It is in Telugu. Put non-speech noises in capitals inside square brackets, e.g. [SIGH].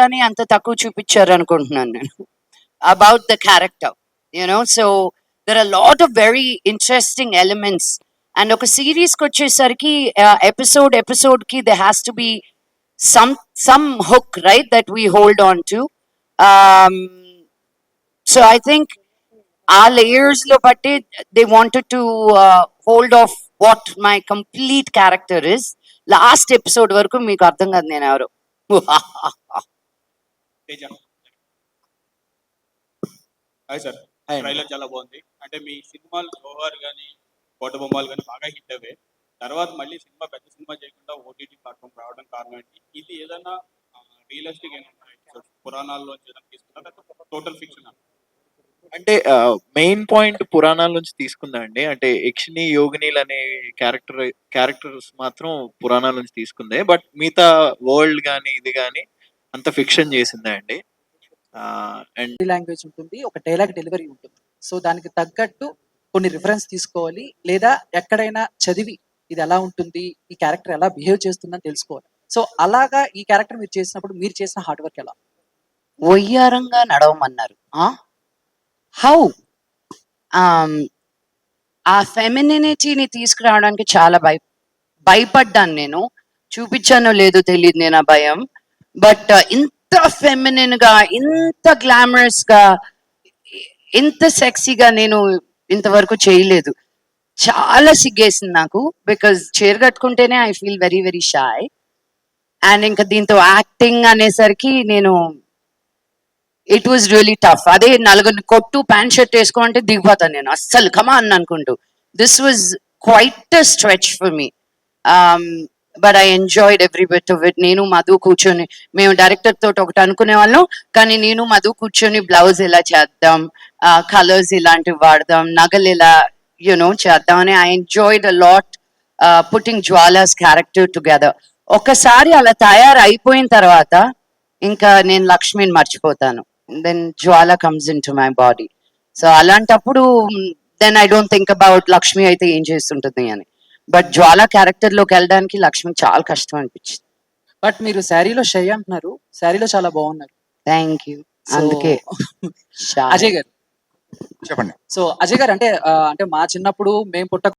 అని అంత తక్కువ చూపించారు అనుకుంటున్నాను నేను about the character you know so there are lot of very interesting elements and ఒక సిరీస్కి వచ్చేసరికి episode ఎపిసోడ్కి they has to be some some hook right that we hold on to so I think uh లేయర్స్లో బట్టి they wanted to hold of what my complete character is last episode వరకు మీకు అర్థం కాదు నేను ఎవరు. [LAUGHS] తేజ హాయ్ సార్ ట్రైలర్ చాలా బాగుంది. అంటే మీ సినిమాలు జోహార్ కానీ కోట బొమ్మలు కానీ బాగా హిట్ అవే. తర్వాత మళ్ళీ సినిమా పెద్ద సినిమా చేయకుండా ఓటీటీ ప్లాట్ఫామ్ రావడం కారణం ఏంటి? ఇది ఏదైనా రియలిస్టిక్ పురాణాల్లో తీసుకున్నా టోటల్ ఫిక్షన్ అంటే మెయిన్ పాయింట్ పురాణాల నుంచి తీసుకుందా అండి? అంటే యక్షిని యోగినీలు అనే క్యారెక్టర్ క్యారెక్టర్స్ మాత్రం పురాణాల నుంచి తీసుకుందే. బట్ మిగతా వరల్డ్ కానీ ఇది కానీ అంత ఫిక్షన్ చేసిందే అండి అండ్ లాంగ్వేజ్ ఉంటుంది ఒక డైలాగ్ డెలివరీ ఉంటుంది. సో దానికి తగ్గట్టు కొన్ని రిఫరెన్స్ తీసుకోవాలి లేదా ఎక్కడైనా చదివి ఇది ఎలా ఉంటుంది ఈ క్యారెక్టర్ ఎలా బిహేవ్ చేస్తుందని తెలుసుకోవాలి. సో అలాగా ఈ క్యారెక్టర్ మీరు చేసినప్పుడు మీరు చేసిన హార్డ్ వర్క్ ఎలా? ఒయ్యారంగా నడవమన్నారు. హౌ? ఆ ఫెమినిటీని తీసుకురావడానికి చాలా భయ భయపడ్డాను నేను. చూపించానో లేదో తెలియదు నేను ఆ భయం. బట్ uh, ఇంత ఫెమినిన్గా ఇంత గ్లామరస్గా ఇంత సెక్సీగా నేను ఇంతవరకు చేయలేదు. చాలా సిగ్గేసింది నాకు బికాజ్ చీర కట్టుకుంటేనే I feel very very shy and ఇంకా దీంతో యాక్టింగ్ అనేసరికి నేను ఇట్ వాజ్ రియలీ టఫ్ అదే నలుగురిని కొట్టు ప్యాంట్ షర్ట్ వేసుకో అంటే దిగిపోతాను నేను అస్సలు కమా అని అనుకుంటూ. This was quite stretch for me but I enjoyed every bit of it నేను మధు కూర్చొని మేము డైరెక్టర్ తోటి ఒకటి అనుకునే వాళ్ళం. కానీ నేను మధు కూర్చొని బ్లౌజ్ ఇలా చేద్దాం కలర్స్ ఇలాంటివి వాడదాం నగలు ఇలా యునో చేద్దాం అని I enjoyed a lot putting Jwala's character together ఒకసారి అలా తయారు అయిపోయిన తర్వాత ఇంకా నేను లక్ష్మిని మర్చిపోతాను. Then Jwala comes into my body so అలాంటప్పుడు then I don't think about Lakshmi అయితే ఏం చేస్తుంటుంది అని. బట్ జ్వాల క్యారెక్టర్లోకి వెళ్ళడానికి లక్ష్మి చాలా కష్టం అనిపించింది బట్ మీరు శారీలో షై అంటున్నారు శారీలో చాలా బాగున్నారు థ్యాంక్ యూ So, అందుకే అజయ్ గారు చెప్పండి సో అజయ్ గారు అంటే ఆ, అంటే మా చిన్నప్పుడు మేము పుట్ట